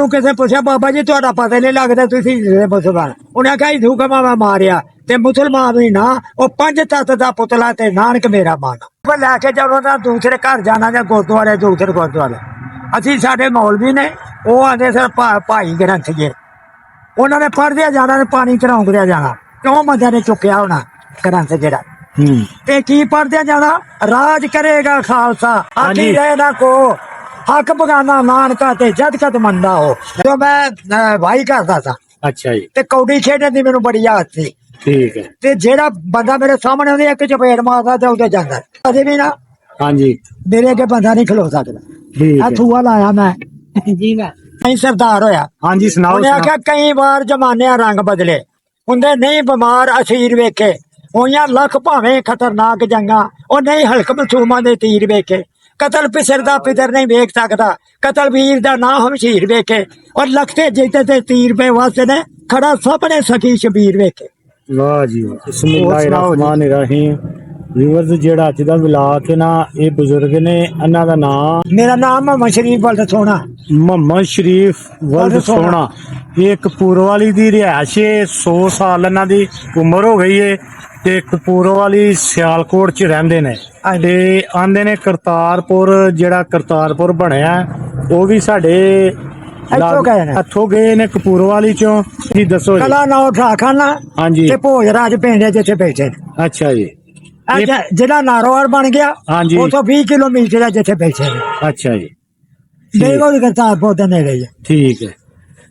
ਉਹਨੂੰ ਕਿਸੇ ਪੁੱਛਿਆ ਬਾਬਾ ਜੀ ਤੁਹਾਡਾ ਪਤਾ ਨਹੀਂ ਲੱਗਦਾ ਤੁਸੀਂ ਜਿਹੜੇ ਮੁਸਲਮਾਨ। ਉਹਨੇ ਆਖਿਆ ਇਹ ਹੁਕਮਾ ਮੈਂ ਮਾਰਿਆ ਤੇ ਮੁਸਲਮਾਨ ਵੀ ਨਾ ਉਹ ਪੰਜ ਤੱਤ ਦਾ ਪੁਤਲਾ ਤੇ ਨਾਨਕ ਮੇਰਾ ਮਾਨ। ਪਰ ਲੈ ਕੇ ਜਦੋਂ ਦਾ ਦੂਸਰੇ ਘਰ ਜਾਣਾ ਜਾਂ ਗੁਰਦੁਆਰੇ ਦੂਸਰੇ ਗੁਰਦੁਆਰੇ। ਅਸੀਂ ਸਾਡੇ ਮੌਲਵੀ ਨੇ ਉਹ ਆਂਦੇ ਸਰ ਭਾਈ ਗ੍ਰੰਥ ਜੀ। ਉਹਨਾਂ ਨੇ ਪੜਦਿਆ ਜਾਣਾ ਤੇ ਪਾਣੀ ਚੜਾਉਂਦਿਆ ਜਾਣਾ। ਕਿਉਂ ਮੱਝਾਂ ਨੇ ਚੁੱਕਿਆ ਹੋਣਾ ਗ੍ਰੰਥ ਜਿਹੜਾ? ਤੇ ਕੀ ਪੜਦਿਆ ਜਾਣਾ? ਰਾਜ ਕਰੇਗਾ ਖਾਲਸਾ। ਆਖੀ ਰਹੇ ਨਾ ਕੋ। ਹੱਕ ਬਗਾਨਾ ਨਾਨਕਾ ਤੇ ਜਦ ਕਦ ਮੰਦਾ ਹੋ ਜੋ ਮੈਂ ਅਹ, ਵਾਈ ਕਰਦਾ ਸਾਂ। ਅੱਛਾ ਜੀ। ਤੇ ਕੌਡੀ ਖੇਡਣ ਦੀ ਮੈਨੂੰ ਬੜੀ ਆਦਤ ਸੀ। ਠੀਕ ਹੈ। ਤੇ ਜਿਹੜਾ ਬੰਦਾ ਮੇਰੇ ਸਾਹਮਣੇ ਉਹਦੇ ਇੱਕ ਚਪੇੜ ਮਾਰਦਾ ਤੇ ਉਹਦੇ ਜਾਂਦਾ। ਅਜੇ ਵੀ ਨਾ ਹਾਂਜੀ। ਮੇਰੇ ਅੱਗੇ ਬੰਦਾ ਨਹੀਂ ਖਲੋ ਸਕਦਾ। ਠੀਕ ਆ ਹੈ। ਥੂਆ ਲਾਇਆ ਮੈਂ। ਜੀ ਮੈਂ। ਨਹੀਂ ਸਰਦਾਰ ਹੋਇਆ। ਹਾਂਜੀ ਸੁਣਾਓ ਉਹਨੇ। ਆਖਿਆ ਕਈ ਵਾਰ ਜਮਾਨਿਆਂ ਰੰਗ ਬਦਲੇ। ਹੁੰਦੇ ਨਹੀਂ ਬਿਮਾਰ ਅਸੀਰ ਵੇਖੇ। ਹੋਈਆਂ ਲੱਖ ਭਾਵੇਂ ਖਤਰਨਾਕ ਜੰਗਾਂ। ਉਹ ਨਹੀਂ ਹਲਕ ਮਸੂਮਾਂ ਦੇ ਤੀਰ ਵੇਖੇ। ਕਤਲ ਪਿਸਰ ਦਾ ਪਿਦਰ ਨਹੀਂ ਵੇਖ ਸਕਦਾ। ਕਤਲ ਵੀਰ ਦਾ ਨਾਂ ਹਮਸ਼ੀਰ ਵੇਖੇ। ਔਰ ਲਖਤੇ ਜਿੱਤੇ ਤੇ ਤੀਰ ਪੇ ਵਾਸਤੇ ਨੇ ਖੜਾ ਸਾਹਮਣੇ ਸਖੀ ਸ਼ਬੀਰ ਵੇਖੇ। ਵਾਹ ਜੀ ਬਿਸਮਿਲ੍ਲਾਹਿਰਰਹਿਮਾਨਿਰਰਹੀਮ ਵੀਵਰਸ ਜਿਹੜਾ ਅੱਜ ਦਾ ਵਿਲਾਕ ਹੈ ਨਾ ਇਹ ਬਜ਼ੁਰਗ ਨੇ ਇਹਨਾਂ ਦਾ ਨਾਮ ਮੇਰਾ ਨਾਮ ਮੁਹੰਮਦ ਸ਼ਰੀਫ ਬਲਦ ਸੋਣਾ ਮੁਹੰਮਦ ਸ਼ਰੀਫ ਵਲਦ ਵਲਦ। ਸੋਹਣਾ। ਇਹ ਕਪੂਰਵਾਲੀ ਦੀ ਰਿਹਾਇਸ਼ ਹੈ 100 ਸਾਲ ਇਹਨਾਂ ਦੀ ਉਮਰ ਹੋ ਗਈ ਹੈ। ਤੇ ਕਪੂਰਵਾਲੀ ਸਿਆਲਕੋਟ ਚ ਰਹਿੰਦੇ ਨੇ। ਤੇ ਆਂਦੇ ਨੇ ਕਰਤਾਰਪੁਰ ਜਿਹੜਾ ਕਰਤਾਰਪੁਰ ਬਣਿਆ ਉਹ ਵੀ ਸਾਡੇ ਇੱਥੋਂ ਗਏ ਨੇ। ਇੱਥੋਂ ਗਏ ਨੇ ਕਪੂਰਵਾਲੀ ਚੋਂ। ਜੀ ਦੱਸੋ ਜੀ। ਕਲਾ ਨਾ ਉਠਾ ਖਾਨਾ ਹਾਂਜੀ। ਤੇ ਭੋਜ ਰਾਜ ਪਿੰਡ ਜਿੱਥੇ ਬੈਠੇ ਨੇ। ਅੱਛਾ ਜੀ। ਜਿਹੜਾ ਨਾਰੋਵਾਲ ਬਣ ਗਿਆ ਹਾਂਜੀ। ਉਥੋਂ 20 ਕਿਲੋਮੀਟਰ ਹੈ ਜਿੱਥੇ ਬੈਠੇ ਨੇ। ਅੱਛਾ ਜੀ। ਦੇਖੋ ਵੀ ਕਰਤਾਰਪੁਰ ਦੇ ਨੇੜੇ ਹੀ ਠੀਕ ਹੈ।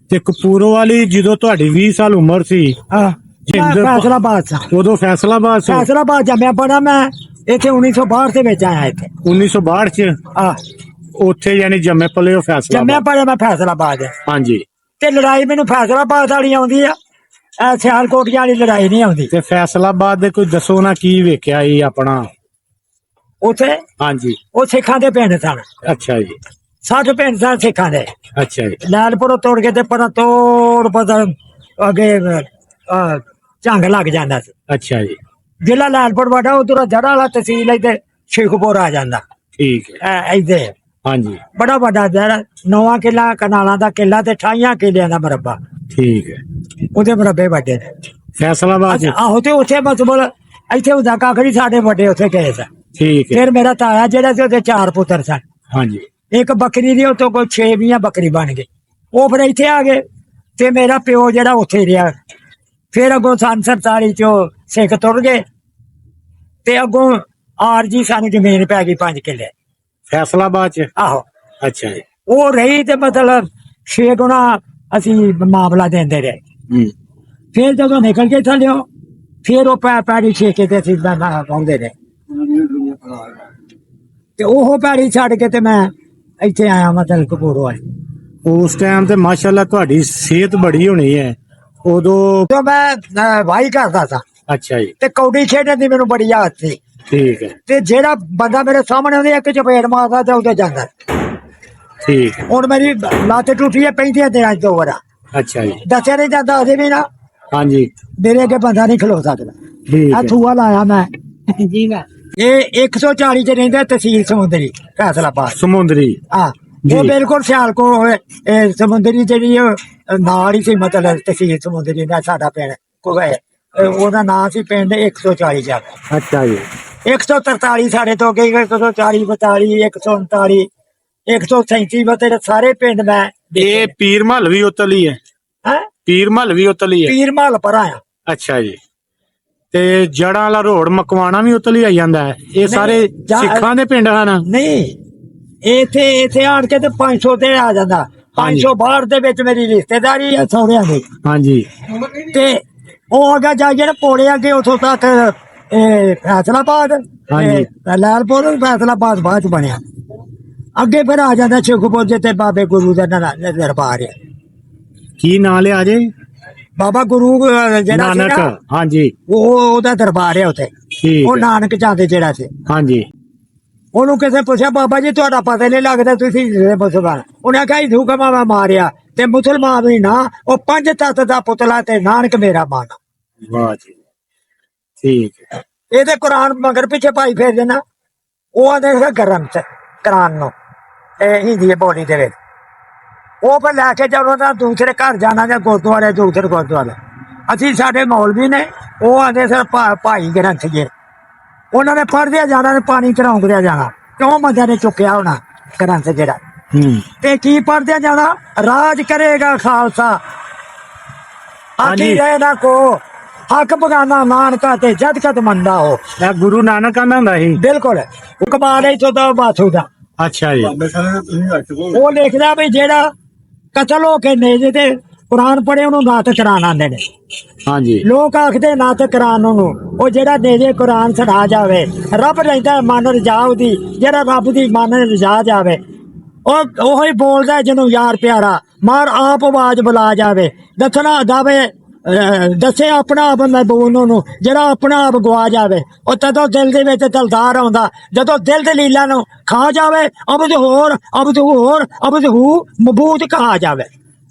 ਤੇ ਕਪੂਰਵਾਲੀ ਜਦੋਂ ਤੁਹਾਡੀ 20 ਸਾਲ ਉਮਰ ਸੀ ਹਾਂ। ਜਿੰਦਰ- ਫੈਸਲਾਬਾਦ ਸਾਂ। ਉਦੋਂ ਫੈਸਲਾਬਾਦ ਸੀ ਫੈਸਲਾਬਾਦ ਜੰਮਿਆ ਪੜਾ ਮੈਂ ਇੱਥੇ 1962 ਦੇ ਵਿੱਚ ਆਇਆ ਇੱਥੇ। 1962 ਚ? ਆ ਉੱਥੇ ਯਾਨੀ ਜੰਮੇ ਪਲੇ ਉਹ ਜੰਮਿਆ ਫੈਸਲਾਬਾਦ। ਪੜਿਆ ਮੈਂ ਫੈਸਲਾਬਾਦ। ਹਾਂਜੀ। ਤੇ ਲੜਾਈ ਮੈਨੂੰ ਫੈਸਲਾਬਾਦ ਵਾਲੀ ਆਉਂਦੀ ਆ। ਇਹ ਸਿਆਲਕੋਟੀਆਂ ਵਾਲੀ ਲੜਾਈ ਨਹੀਂ ਆਉਂਦੀ। ਤੇ ਫੈਸਲਾਬਾਦ ਦੇ ਕੋਈ ਦੱਸੋ ਨਾ ਕੀ ਵੇਖਿਆ ਇਹ ਆਪਣਾ? ਉੱਥੇ? ਹਾਂਜੀ। ਉਹ ਸਿੱਖਾਂ ਦੇ ਪਿੰਡ ਸਨ। ਅੱਛਾ ਜੀ। 60 ਪਿੰਡ ਸਨ ਸਿੱਖਾਂ ਦੇ। ਅੱਛਾ ਜੀ। ਲਾਲਪੁਰੋਂ ਤੋੜ ਕੇ ਤੇ ਪਰਾਂ ਤੋੜ ਪਤਾ ਅੱਗੇ ਅਹ, ਝੰਗ ਲੱਗ ਜਾਂਦਾ ਸੀ। ਅੱਛਾ ਜੀ। ਜ਼ਿਲ੍ਹਾ ਲਾਲਪੁਰ ਵਾਡਾ ਉਧਰੋਂ ਜੜਾ ਵਾਲਾ ਤਹਿਸੀਲ ਇੱਥੇ ਸ਼ੇਖੂਪੁਰ ਆ ਜਾਂਦਾ। ਠੀਕ ਹੈ। ਐ ਇੱਥੇ ਹਾਂਜੀ। ਬੜਾ ਵੱਡਾ ਜਿਹੜਾ ਨੌਵਾਂ ਕਿੱਲਾ ਕਨਾਲਾਂ ਦਾ ਕਿੱਲਾ ਤੇ 28 ਕਿੱਲਿਆਂ ਦਾ ਮਰਬਾ। ਠੀਕ ਹੈ। ਉਹਦੇ ਮਰਬੇ ਵੱਡੇ ਨੇ। ਫੈਸਲਾਬਾਦ ਚ ਆਹੋ ਤੇ ਉੱਥੇ ਬਸ ਬੋਲ ਇੱਥੇ ਹੁੰਦਾ ਕਾਖੜੀ ਸਾਡੇ ਵੱਡੇ ਉੱਥੇ ਗਏ ਸਨ। ਠੀਕ ਹੈ। ਫਿਰ ਮੇਰਾ ਤਾਇਆ ਜਿਹੜਾ ਸੀ ਉਹਦੇ ਚਾਰ ਪੁੱਤਰ ਸਨ। ਹਾਂਜੀ। ਇੱਕ ਬੱਕਰੀ ਦੀ ਉਤੋਂ ਕੋਈ 6 ਵੀਆਂ ਬੱਕਰੀ ਬਣ ਗਈ। ਉਹ ਫਿਰ ਇੱਥੇ ਆ ਗਏ ਤੇ ਮੇਰਾ ਪਿਓ ਜਿਹੜਾ ਉੱਥੇ ਰਿਹਾ। ਫਿਰ ਅੱਗੋਂ ਸੰਨ 47 ਚੋਂ ਸਿੱਖ ਤੁਰ ਗਏ ਤੇ ਅੱਗੋਂ ਆਰਜੀ ਸਾਨੂੰ ਜ਼ਮੀਨ ਪੈ ਗਈ 5 ਕਿੱਲੇ। ਫੈਸਲਾਬਾਦ ਚ? ਆਹੋ। ਅੱਛਾ ਜੀ। ਉਹ ਰਹੀ ਤੇ ਮਤਲਬ ਛੇ ਗੁਣਾ ਅਸੀਂ ਮਾਮਲਾ ਦਿੰਦੇ ਰਹੇ। ਹੂੰ। ਫਿਰ ਜਦੋਂ ਨਿਕਲ ਕੇ ਥੱਲਿਓ ਫਿਰ ਉਹ ਪੈ ਪੈੜੀ ਛੇਕੇ ਤੇ ਅਸੀਂ ਨਾ ਪਾਉਂਦੇ ਨੇ ਤੇ ਉਹ ਪੈੜੀ ਛੱਡ ਕੇ ਤੇ ਮੈਂ ਇੱਥੇ ਆਇਆ ਮਤਲਬ ਕਪੂਰੋਂ ਆਇਆ ਉਸ ਟਾਈਮ ਤੇ ਮਾਸ਼ਾਅੱਲਾ ਤੁਹਾਡੀ ਸਿਹਤ ਬੜੀ ਹੋਣੀ ਹੈ। ਉਦੋਂ ਜਦੋਂ ਮੈਂ ਅਹ, ਵਾਈ ਕਰਦਾ ਸਾਂ ਅੱਛਾ ਜੀ। ਤੇ ਕੌਡੀ ਖੇਡਣ ਦੀ ਮੈਨੂੰ ਬੜੀ ਆਦਤ ਸੀ। ਠੀਕ ਹੈ। ਤੇ ਜਿਹੜਾ ਬੰਦਾ ਮੇਰੇ ਸਾਹਮਣੇ ਉਹਦੇ ਇੱਕ ਚਪੇੜ ਮਾਰਦਾ ਤੇ ਉਹਦੇ ਜਾਂਦਾ। ਠੀਕ ਹੈ। ਹੁਣ ਮੇਰੀ ਲੱਤ ਟੁੱਟੀ ਹੈ ਪੈਂਦੀਆਂ ਦਿਨਾਂ ਚ ਦੋ ਵਾਰਾ। ਅੱਛਾ ਜੀ। ਦੱਸਿਆ ਨਹੀਂ ਜਾਂਦਾ ਅਜੇ ਵੀ ਨਾ। ਹਾਂਜੀ। ਮੇਰੇ ਅੱਗੇ ਬੰਦਾ ਨਹੀਂ ਖਲੋ ਸਕਦਾ। ਠੀਕ ਆ ਹੈ। ਥੂਆ ਲਾਇਆ ਮੈਂ। ਜੀ ਮੈਂ। ਇਹ 140 ਚ ਰਹਿੰਦਾ ਤਹਿਸੀਲ ਸਮੁੰਦਰੀ ਫੈਸਲਾਬਾਦ। ਸਮੁੰਦਰੀ। ਆ ਜੀ। ਉਹ ਬਿਲਕੁਲ ਸਿਆਲਕੋ ਇਹ ਸਮੁੰਦਰੀ ਜਿਹੜੀ ਉਹ ਨਾਲ ਹੀ ਸੀ ਮਤਲਬ ਤਹਿਸੀਲ ਸਮੁੰਦਰੀ ਦਾ ਸਾਡਾ ਪਿੰਡ ਕੋਵੇ ਉਹਦਾ ਨਾਂ ਸੀ ਪਿੰਡ 140 ਜਾ। ਅੱਛਾ ਜੀ। 143 ਸਾਡੇ ਤੋਂ ਗਈ 140 42 139 137 ਬਤੇਰੇ ਸਾਰੇ ਪਿੰਡ ਮੈਂ ਇਹ ਪੀਰ ਮਹਲ ਵੀ ਉਤਲੀ ਹੈ। ਹੈ? ਪੀਰ ਮਹਲ ਵੀ ਉਤਲੀ ਹੈ। ਪੀਰ ਮਹਲ ਪਰ ਆਇਆ। ਅੱਛਾ ਜੀ। ਤੇ ਜੜਾਂ ਵਾਲਾ ਰੋਡ ਮਕਵਾਣਾ ਵੀ ਉਤਲੀ ਆ ਜਾਂਦਾ ਹੈ। ਇਹ ਸਾਰੇ ਸਿੱਖਾਂ ਦੇ ਪਿੰਡ ਹਨ। ਨਹੀਂ ਇੱਥੇ ਇੱਥੇ ਆਣ ਕੇ ਤੇ 500 ਤੇ ਆ ਜਾਂਦਾ। ਹਾਂਜੀ। 500 ਬਾਹਰ ਦੇ ਵਿੱਚ ਮੇਰੀ ਰਿਸ਼ਤੇਦਾਰੀ ਹੈ ਸਹੁਰਿਆਂ ਦੀ। ਹਾਂਜੀ। ਤੇ ਉਹ ਅਗਾ ਜਾਈਏ ਨਾ ਪੋੜੇ ਅੱਗੇ ਉਥੋਂ ਤੱਕ ਇਹ ਫੈਸਲਾਬਾਦ ਹਾਂਜੀ। ਤੇ ਲਾਲਪੁਰ ਫੈਸਲਾਬਾਦ ਬਾਅਦ ਚ ਬਣਿਆ। ਅੱਗੇ ਫਿਰ ਆ ਜਾਂਦਾ ਸ਼ੇਖੂਪੁਰ ਜਿੱਥੇ ਬਾਬੇ ਗੁਰੂ ਦਾ ਦਰ- ਦਰਬਾਰ ਹੈ ਕੀ ਨਾਂ ਲਿਆ ਜੇ? ਬਾਬਾ ਗੁਰੂ ਅਹ, ਜਿਹੜਾ ਸੀ ਨਾਨਕ ਨਾ ਹਾਂਜੀ। ਉਹ ਉਹਦਾ ਦਰਬਾਰ ਹੈ ਉੱਥੇ। ਠੀਕ ਉਹ ਹੈ। ਨਾਨਕ ਚਾਹਦੇ ਜਿਹੜਾ ਸੀ। ਹਾਂਜੀ। ਉਹਨੂੰ ਕਿਸੇ ਪੁੱਛਿਆ ਬਾਬਾ ਜੀ ਤੁਹਾਡਾ ਪਤਾ ਨਹੀਂ ਲੱਗਦਾ ਤੁਸੀਂ ਮੁਸਲਮਾਨ ਉਹਨੇ ਆਖਿਆ ਇਹ ਹੁਕਮਾ ਮੈਂ ਮਾਰਿਆ ਤੇ ਮੁਸਲਮਾਨ ਵੀ ਨਾ ਉਹ ਪੰਜ ਤੱਤ ਦਾ ਪੁਤਲਾ ਤੇ ਨਾਨਕ ਮੇਰਾ ਮਾਨ। ਵਾਹ ਜੀ। ਠੀਕ ਹੈ। ਇਹਦੇ ਕੁਰਾਨ ਮਗਰ ਪਿੱਛੇ ਭਾਈ ਫੇਰ ਦੇਣਾ। ਉਹ ਆਦੇ ਹੈ ਗਰਮ ਚ ਕੁਰਾਨ ਨੂੰ। ਇਹ ਹਿੰਦੀ ਬੋਲੀ ਦੇ ਵਿੱਚ। ਉਹ ਫਿਰ ਲੈ ਕੇ ਜਦੋਂ ਦਾ ਦੂਸਰੇ ਘਰ ਜਾਣਾ ਜਾਂ ਗੁਰਦੁਆਰੇ ਦੂਸਰੇ ਗੁਰਦੁਆਰੇ। ਅਸੀਂ ਸਾਡੇ ਮੌਲਵੀ ਨੇ ਉਹ ਆਂਦੇ ਸਰ ਭਾਈ ਗ੍ਰੰਥ ਜੀ ਉਹਨਾਂ ਨੇ ਪੜ੍ਹਦਿਆ ਜਾਣਾ ਤੇ ਪਾਣੀ ਚੜਾਉਂਦਿਆ ਜਾਣਾ। ਕਿਉਂ ਮੱਝਾਂ ਨੇ ਚੁੱਕਿਆ ਹੋਣਾ ਗ੍ਰੰਥ ਜਿਹੜਾ? ਹੂੰ। ਤੇ ਕੀ ਪੜ੍ਹਦਿਆ ਜਾਣਾ? ਰਾਜ ਕਰੇਗਾ ਖਾਲਸਾ। ਆਖੀ ਹਾਂਜੀ। ਰਹੇ ਨਾ ਕੋ। ਹੱਕ ਬਗਾਨਾ ਨਾਨਕਾ ਤੇ ਜਦ ਕਦ ਮੰਦਾ ਹੋ ਇਹ ਗੁਰੂ ਨਾਨਕ ਆਂਦਾ ਹੁੰਦਾ ਸੀ ਬਿਲਕੁਲ। ਉਹ ਕਮਾਲ ਹੈ ਤੋਂ ਦਾ ਬਾਥੂ ਦਾ। ਅੱਛਾ ਜੀ। ਉਹ ਲਿਖਦਾ ਵੀ ਜਿਹੜਾ ਕਤਲ ਹੋ ਕੇ ਨੇਜੇ ਤੇ ਕੁਰਾਨ ਪੜ੍ਹੇ ਉਹਨੂੰ ਨਾਤ ਕਰਾਨ ਆਉਂਦੇ ਨੇ। ਹਾਂਜੀ। ਲੋਕ ਆਖਦੇ ਨਾਤ ਕਰਾਨ ਨੂੰ। ਉਹ ਜਿਹੜਾ ਨੇਜੇ ਕੁਰਾਨ ਛੜਾ ਜਾਵੇ ਰੱਬ ਲੈਂਦਾ ਮਨ ਰਜਾ ਉਹਦੀ ਜਿਹੜਾ ਰੱਬ ਦੀ ਮਨ ਰਜਾ ਜਾਵੇ। ਉਹ ਉਹ ਹੀ ਬੋਲਦਾ ਜਿਹਨੂੰ ਯਾਰ ਪਿਆਰਾ ਮਾਰ ਆਪ ਆਵਾਜ਼ ਬੁਲਾ ਜਾਵੇ। ਦੱਸਣਾ ਦਾਵੇ ਦੱਸੇ ਆਪਣਾ ਆਪ ਮਹਿਬੂਬ ਨੂੰ ਜਿਹੜਾ ਆਪਣਾ ਆਪ ਗਵਾ ਜਾਵੇ। ਉਹ ਤਦੋਂ ਦਿਲ ਦੇ ਵਿੱਚ ਦਿਲਦਾਰ ਆਉਂਦਾ। ਜਦੋਂ ਦਿਲ ਦੇ ਲੀਲਾ ਨੂੰ ਖਾ ਜਾਵੇ ਅਬਦ ਹੋਰ ਅਬਦ ਹੋਰ ਅਬਦ ਹੂ ਮਬੂਤ ਕਹਾ ਜਾਵੇ।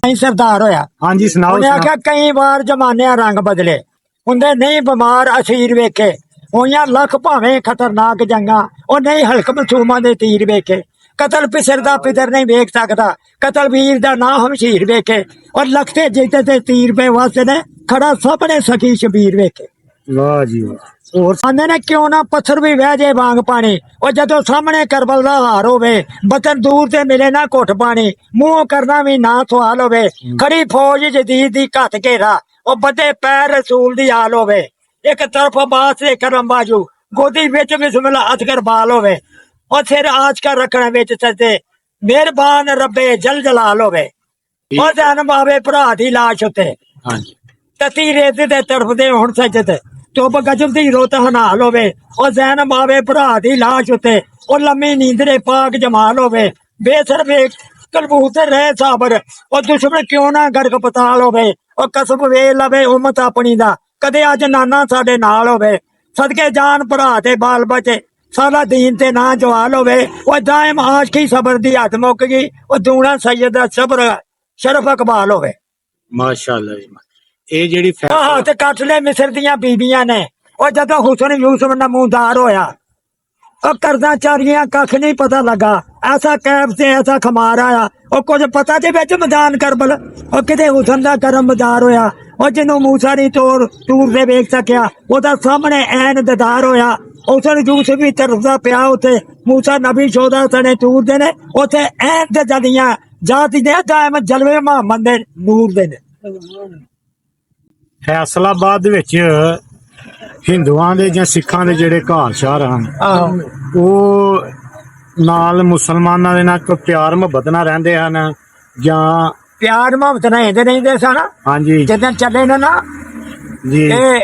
ਐਂ ਸਰਦਾਰ ਹੋਇਆ। ਹਾਂਜੀ ਸੁਣਾਓ ਉਹਨੇ। ਆਖਿਆ ਕਈ ਵਾਰ ਜਮਾਨਿਆਂ ਰੰਗ ਬਦਲੇ। ਹੁੰਦੇ ਨਹੀਂ ਬਿਮਾਰ ਅਸੀਰ ਵੇਖੇ। ਹੋਈਆਂ ਲੱਖ ਭਾਵੇਂ ਖਤਰਨਾਕ ਜੰਗਾਂ ਉਹ ਨਹੀਂ ਹਲਕ ਮਸੂਮਾਂ ਦੇ ਤੀਰ ਵੇਖੇ। ਕਤਲ ਪਿਸਰ ਦਾ ਪਿਦਰ ਨਹੀਂ ਵੇਖ ਸਕਦਾ। ਕਤਲ ਵੀਰ ਦਾ ਨਾਂ ਹਮਸ਼ੀਰ ਵੇਖੇ। ਔਰ ਲਖਤੇ ਜਿੱਤੇ ਤੇ ਤੀਰ ਪੇ ਵਾਸਤੇ ਨੇ ਖੜਾ ਸਾਹਮਣੇ ਸਖੀ ਸ਼ਬੀਰ ਵੇਖੇ। ਵਾਹ ਜੀ ਵਾਹ। ਹੋਰ ਆਂਦੇ ਨੇ ਕਿਉਂ ਨਾ ਪੱਥਰ ਵੀ ਵਹਿ ਜੇ ਵਾਂਗ ਪਾਣੀ? ਉਹ ਜਦੋਂ ਸਾਹਮਣੇ ਕਰਬਲ ਦਾ ਹਾਰ ਹੋਵੇ ਬਤਨ ਦੂਰ ਤੇ ਮਿਲੇ ਨਾ ਘੁੱਟ ਪਾਣੀ। ਮੂੰਹ ਕਰਨਾ ਵੀ ਨਾ ਸਵਾਲ ਹੋਵੇ। ਖੜੀ ਫੌਜ ਜਦੀਦ ਦੀ ਘੱਟ ਘੇਰਾ। ਉਹ ਬੱਦੇ ਪੈਰ ਰਸੂਲ ਦੀ ਹਾਲ ਹੋਵੇ। ਇੱਕ ਤਰਫ ਬਾਸ ਤੇ ਕਰਮ ਬਾਜੂ। ਗੋਦੀ ਵਿੱਚ ਬਿਸਮਿਲ੍ਲਾ ਅਸਗਰ ਬਾਲ ਹੋਵੇ। ਉਹ ਸਿਰ ਆਜ ਕਰ ਰੱਖਣਾ ਵਿੱਚ ਸੱਜੇ। ਮਿਹਰਬਾਨ ਰੱਬੇ ਜਲ ਜਲਾਲ ਹੋਵੇ ਉਹ ਜਨਮ ਆਵੇ ਭਰਾ ਦੀ ਲਾਸ਼ ਉੱਤੇ। ਹਾਂਜੀ। ਤਤੀ ਰੇਤ ਦੇ ਤਰਫਦੇ ਹੁਣ ਸਜਦ ਚੁੱਪ ਗਜਬ ਦੀ ਰੋਤ ਹਨਾਲ ਹੋਵੇ ਉਹ ਜ਼ੈਨ ਆਵੇ ਭਰਾ ਦੀ ਲਾਸ਼ ਉੱਤੇ, ਉਹ ਲੰਮੀ ਨੀਂਦਰੇ ਪਾਕ ਜਮਾਲ ਹੋਵੇ ਬੇਸਰ ਵੇਖ ਕਲਬੂਤਰ ਰਹਿ ਸਾਬਰ, ਉਹ ਦੁਸ਼ਮਣ ਕਿਉਂ ਨਾ ਗਰਕ ਪਤਾਲ ਹੋਵੇ ਉਹ ਕਸਬ ਵੇ ਲਵੇ ਉਮਤ ਆਪਣੀ ਦਾ, ਕਦੇ ਅੱਜ ਨਾਨਾ ਸਾਡੇ ਨਾਲ ਹੋਵੇ। ਸਦਕੇ ਜਾਨ ਭਰਾ ਤੇ ਬਾਲ ਬਚੇ, ਸਾਰਾ ਦੀਨ ਤੇ ਨਾ ਜਵਾਲ ਹੋਵੇ ਉਹ ਦਾਇਮ ਆਸ਼ਕੀ ਸਬਰ ਦੀ ਹੱਥ ਮੁੱਕ ਗਈ, ਉਹ ਦੂਣਾ ਸੈਯਦ ਦਾ ਸਬਰ ਸ਼ਰਫ ਇਕਬਾਲ ਹੋਵੇ ਮਾਸ਼ਾਅੱਲਾ ਜੀ ਇਹ ਜਿਹੜੀ ਆਹ, ਤੇ ਕੱਟ ਲੈ ਮਿਸਰ ਦੀਆਂ ਬੀਬੀਆਂ ਨੇ। ਉਹ ਜਦੋਂ ਹੁਸਨ ਯੂਸਫ ਨਮੂਦਾਰ ਹੋਇਆ ਉਹ ਕਰਦਾ ਚਾਰੀਆਂ ਕੱਖ ਨਹੀਂ ਪਤਾ ਲੱਗਾ। ਐਸਾ ਕੈਬ ਤੇ ਐਸਾ ਖਮਾਰ ਆਇਆ ਉਹ ਕੁਝ ਪਤਾ ਤੇ ਵਿੱਚ ਮੈਦਾਨ ਕਰਬਲ? ਉਹ ਕਿਤੇ ਹੁਸਨ ਦਾ ਕਰਮ ਮਦਾਰ ਹੋਇਆ। ਉਹ ਜਿਹਨੂੰ ਮੂਸਾ ਨਹੀਂ ਤੋਰ ਤੂਰ ਦੇ ਵੇਖ ਸਕਿਆ, ਉਹਦਾ ਸਾਹਮਣੇ ਐਨ ਦਦਾਰ ਹੋਇਆ। ਉਸਨ ਯੂਸਫ ਵੀ ਤਰਸਦਾ ਪਿਆ ਉਥੇ। ਮੂਸਾ ਨਬੀ ਸ਼ੋਦਾ ਸਣੇ ਤੂਰ ਦੇ ਨੇ। ਉਥੇ ਐਨ ਤੇ ਜਦੀਆਂ ਜਾਤੀ ਦੇ ਦਾਇਮ ਜਲਵੇ ਮੁਹੰਮਦ ਦੇ ਨੂਰ ਦੇ ਨੇ। ਫੈਸਲਾਬਾਦ ਵਿੱਚ ਹਿੰਦੂਆਂ ਦੇ ਜਾਂ ਸਿੱਖਾਂ ਦੇ ਜਿਹੜੇ ਘਰ ਸ਼ਹਿਰ ਹਨ ਉਹ ਨਾਲ ਮੁਸਲਮਾਨਾਂ ਦੇ ਨਾਲ ਕੋਈ ਪਿਆਰ ਮੁਹੱਬਤ ਨਾਲ ਰਹਿੰਦੇ ਹਨ ਜਾਂ ਪਿਆਰ ਮੁਹੱਬਤ ਨਾਲ ਇਹਦੇ ਨਹੀਂ ਦੇ ਸਨ। ਹਾਂਜੀ। ਜਦੋਂ ਚੱਲੇ ਨਾ ਨਾ ਜੀ। ਤੇ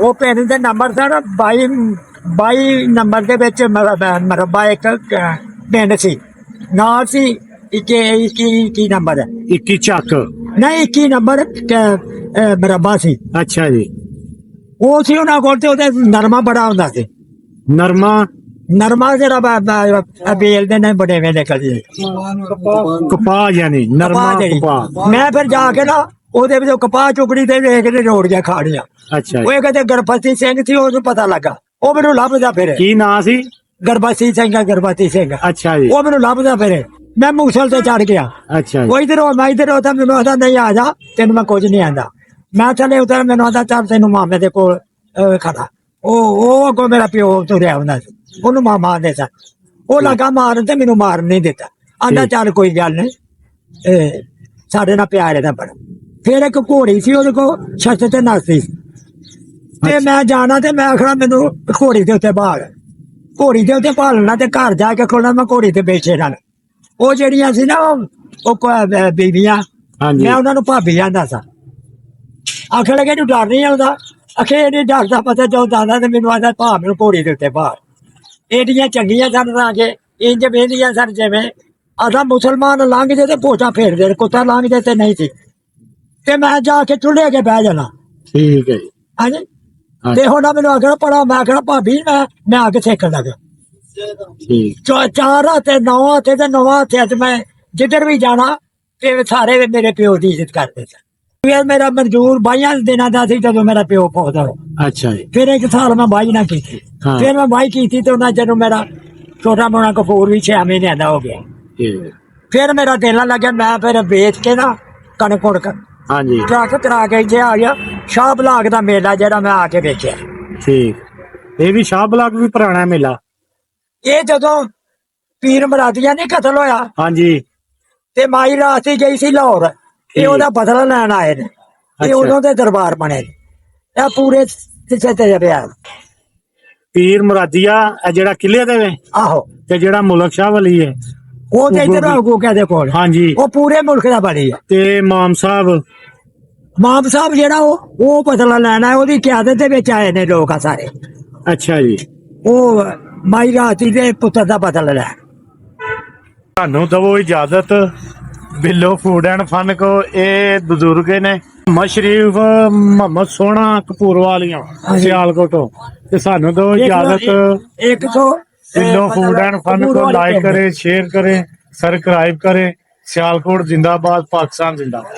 ਉਹ ਪਿੰਡ ਦੇ ਨੰਬਰ ਸਨ 22 22 ਨੰਬਰ ਦੇ ਵਿੱਚ ਮਰਬਾ ਇੱਕ ਪਿੰਡ ਸੀ। ਨਾਲ ਸੀ ਇੱਕੇ ਇੱਕੀ ਕੀ ਨੰਬਰ। ਹੈ 21 ਚੱਕ। ਨਹੀਂ 21 ਨੰਬਰ ਅਹ, ਮਰਬਾ ਸੀ। ਅੱਛਾ ਜੀ। ਉਹ ਸੀ ਉਹਨਾਂ ਕੋਲ ਤੇ ਉਹਦੇ ਨਰਮਾ ਬੜਾ ਹੁੰਦਾ ਸੀ। ਨਰਮਾ? ਨਰਮਾ ਜਿਹੜਾ ਬ- ਬੇਲ ਦੇ ਨੇ ਬੜੇ ਵੇਲੇ ਕਦੀ। ਕਪਾਹ ਯਾਨੀ ਨਰਮਾ ਕਪਾਹ ਮੈਂ ਫਿਰ ਜਾ ਕੇ ਨਾ ਉਹਦੇ ਵਿੱਚ ਕਪਾਹ ਚੁਕੜੀ ਤੇ ਵੇਖ ਕੇ ਰੋੜ ਗਿਆ ਖਾੜੀਆਂ ਅੱਛਾ ਉਹ ਇਹ ਕਹਿੰਦੇ ਗਰਭਵਤੀ ਸਿੰਘ ਸੀ ਉਹਨੂੰ ਪਤਾ ਲੱਗਾ। ਉਹ ਮੈਨੂੰ ਲੱਭਦਾ ਫਿਰ। ਕੀ ਨਾਂ ਸੀ? ਗਰਭਵਤੀ ਸਿੰਘ ਆ, ਗਰਭਵਤੀ ਸਿੰਘ ਅੱਛਾ ਜੀ। ਉਹ ਮੈਨੂੰ ਲੱਭਦਾ ਫਿਰ। ਮੈਂ ਮੂਸਲ ਤੇ ਚੜ ਗਿਆ। ਅੱਛਾ ਉਹ ਇਧਰੋਂ ਮੈਂ ਇਧਰੋਂ ਤਾਂ ਮੈਨੂੰ ਨਹੀਂ ਆ ਜਾ ਤੈਨੂੰ ਮੈਂ ਕੁਝ ਨਹੀਂ ਆਂਦਾ। ਮੈਂ ਚਲੇ ਉਧਰ ਮੈਨੂੰ ਆਦਾ ਚੱਲ ਤੈਨੂੰ ਮਾਮੇ ਦੇ ਕੋਲ ਅਹ, ਖੜਾ। ਉਹ ਉਹ ਅੱਗੋਂ ਮੇਰਾ ਪਿਓ ਤੁਰਿਆ ਹੁੰਦਾ ਸੀ। ਉਹਨੂੰ ਮਾਮਾ ਆਂਦੇ ਸਨ। ਉਹ ਲੱਗਾ ਮਾਰਨ ਤੇ ਮੈਨੂੰ ਮਾਰਨ ਨਹੀਂ ਦਿੱਤਾ। ਆਂਦਾ। ਚੱਲ ਕੋਈ ਗੱਲ ਨਹੀਂ। ਇਹ ਸਾਡੇ ਨਾਲ ਪਿਆਰ ਇਹਦਾ ਬੜਾ। ਫਿਰ ਇੱਕ ਘੋੜੀ ਸੀ ਉਹਦੇ ਕੋਲ ਛੱਤ ਤੇ ਨੱਸਦੀ ਸੀ। ਤੇ ਮੈਂ ਜਾਣਾ ਤੇ ਮੈਂ ਆਖਣਾ ਮੈਨੂੰ ਘੋੜੀ ਦੇ ਉੱਤੇ ਬਾਹਰ ਘੋੜੀ ਦੇ ਉੱਤੇ ਭਾਲਣਾ ਤੇ ਘਰ ਜਾ ਕੇ ਖੋਲਣਾ ਮੈਂ ਘੋੜੀ ਤੇ ਬੈਠੇ ਨਾਲ। ਉਹ ਜਿਹੜੀਆਂ ਸੀ ਨਾ ਉਹ ਉਹ ਕੋ- ਅਹ ਬੀਬੀਆਂ ਹਾਂਜੀ। ਮੈਂ ਉਹਨਾਂ ਨੂੰ ਭਾਬੀ ਆਂਦਾ ਸਾਂ। ਆਖਣ ਲੱਗੇ ਤੂੰ ਡਰ ਨਹੀਂ ਆਉਂਦਾ ਅਖੇ ਇਹ ਡਰਦਾ ਪਤਾ ਜੋ ਦਾਦਾ ਤੇ ਮੈਨੂੰ ਆਦਾ ਭਾ ਮੈਨੂੰ ਘੋੜੀ ਦੇ ਉੱਤੇ ਬਾਹਰ। ਇਹਦੀਆਂ ਚੰਗੀਆਂ ਸਨ ਰਾਜੇ ਇੰਜ ਵੇਂਦੀਆਂ ਸਨ ਜਿਵੇਂ ਆਦਾ ਮੁਸਲਮਾਨ ਲੰਘ ਜੇ ਤੇ ਪੋਚਾ ਫੇਰਦੇ ਕੁੱਤਾ ਲੰਘ ਜੇ ਤੇ ਨਹੀਂ ਸੀ। ਤੇ ਮੈਂ ਜਾ ਕੇ ਚੁੱਲ੍ਹੇ ਕੇ ਬਹਿ ਜਾਣਾ। ਠੀਕ ਹੈ ਹਾਂਜੀ। ਤੇ ਹੁਣ ਮੈਨੂੰ ਆਖਣਾ ਪੜਾ ਮੈਂ ਆਖਣਾ ਭਾਬੀ ਮੈਂ ਮੈਂ ਆ ਕੇ ਸਿੱਖਣ ਲੱਗਾ। ਠੀਕ। ਚਾ- ਚਾਰ ਹੱਥੇ ਨੌ ਤੇ ਨੌਵਾਂ ਹੱਥੇ ਅੱਜ ਮੈਂ ਜਿੱਧਰ ਵੀ ਜਾਣਾ ਤੇ ਸਾਰੇ ਮੇਰੇ ਪਿਓ ਦੀ ਇੱਜ਼ਤ ਕਰਦੇ ਸਨ। ਫਿਰ ਮੇਰਾ ਮਨਜ਼ੂਰ ਬਾਈਆਂ ਦਿਨਾਂ ਦਾ ਸੀ ਜਦੋਂ ਮੇਰਾ ਪਿਓ ਪਹੁੰਚਦਾ। ਅੱਛਾ ਜੀ। ਫਿਰ ਇੱਕ ਸਾਲ ਮੈਂ ਬਾਈ ਨਾ ਕੀਤੀ। ਹਾਂ। ਫਿਰ ਮੈਂ ਬਾਈ ਕੀਤੀ ਤੇ ਉਹਨਾਂ ਜਦੋਂ ਮੇਰਾ ਛੋਟਾ ਮੋਣਾ ਕਪੂਰ ਵੀ 6 ਮਹੀਨਿਆਂ ਦਾ ਹੋ ਗਿਆ। ਫਿਰ ਮੇਰਾ ਦਿਲ ਨਾ ਲੱਗਿਆ ਮੈਂ ਫਿਰ ਵੇਚ ਕੇ ਨਾ ਕਣਕ ਕੁਣਕ ਹਾਂਜੀ। ਟਰੱਕ ਕਰਾ ਕੇ ਇੱਥੇ ਆ ਗਿਆ। ਸ਼ਾਹ ਬਲਾਕ ਦਾ ਮੇਲਾ ਜਿਹੜਾ ਮੈਂ ਆ ਕੇ ਵੇਖਿਆ। ਠੀਕ। ਇਹ ਵੀ ਸ਼ਾਹ ਬਲਾਕ ਵੀ ਪੁਰਾਣਾ ਮੇਲਾ? ਇਹ ਜਦੋਂ ਪੀਰ ਮਰਾਦੀਆਂ ਨੇ ਕਤਲ ਹੋਇਆ ਹਾਂਜੀ। ਤੇ ਮਾਈ ਰਾਤੀ ਗਈ ਸੀ ਲਾਹੌਰ। ਇਹ। ਉਹਦਾ ਬਦਲਾ ਲੈਣ ਆਏ ਨੇ। ਇਹ। ਉਦੋਂ ਦੇ ਦਰਬਾਰ ਬਣੇ ਨੇ। ਇਹ ਪੂਰੇ ਕਿਸੇ ਤੇ ਪਿਆ ਪੀਰ ਮੁਰਾਦੀਆ ਇਹ ਜਿਹੜਾ ਕਿਲੇ ਦੇ ਵੇ ਆਹੋ। ਤੇ ਜਿਹੜਾ ਮੁਲਕ ਸ਼ਾਹ ਵਲੀ ਹੈ? ਉਹ ਤੇ ਇਧਰ ਗੋਗੀ। ਗੋਕਿਆ ਦੇ ਕੋਲ। ਹਾਂਜੀ। ਉਹ ਪੂਰੇ ਮੁਲਕ ਦਾ ਬਣੀ ਆ ਤੇ ਮਾਮ ਸਾਹਿਬ? ਮਾਮ ਸਾਹਿਬ ਜਿਹੜਾ ਉਹ ਉਹ ਬਦਲਾ ਲੈਣਾ ਹੈ ਉਹਦੀ ਕਿਆਦਤ ਦੇ ਵਿੱਚ ਆਏ ਨੇ ਲੋਕ ਆ ਸਾਰੇ। ਅੱਛਾ ਜੀ। ਉਹ ਮਾਈ ਰਾਤੀ ਦੇ ਪੁੱਤਰ ਦਾ ਬਦਲਾ ਲੈ ਤੁਹਾਨੂੰ ਦਵੋ ਇਜਾਜ਼ਤ। ਬਿੱਲੋ ਫੂਡ ਐਂਡ ਫਨ ਕੋ ਇਹ ਬਜ਼ੁਰਗ ਨੇ। ਮਸ਼ਰੀਫ ਮੁਹੰਮਦ ਸੋਨਾ ਕਪੂਰ ਵਾਲੀਆਂ ਸਿਆਲਕੋਟ। ਤੋਂ ਤੇ ਸਾਨੂੰ ਦੋ ਇਜਾਜ਼ਤ। ਇੱਕ ਤੋਂ ਬਿੱਲੋ ਫੂਡ ਐਂਡ ਫਨ ਕੋ ਲਾਈਕ ਕਰੇ ਸ਼ੇਅਰ ਕਰੇ ਸਬਸਕ੍ਰਾਈਬ ਕਰੇ। ਸਿਆਲਕੋਟ ਜਿੰਦਾਬਾਦ ਪਾਕਿਸਤਾਨ ਜਿੰਦਾਬਾਦ।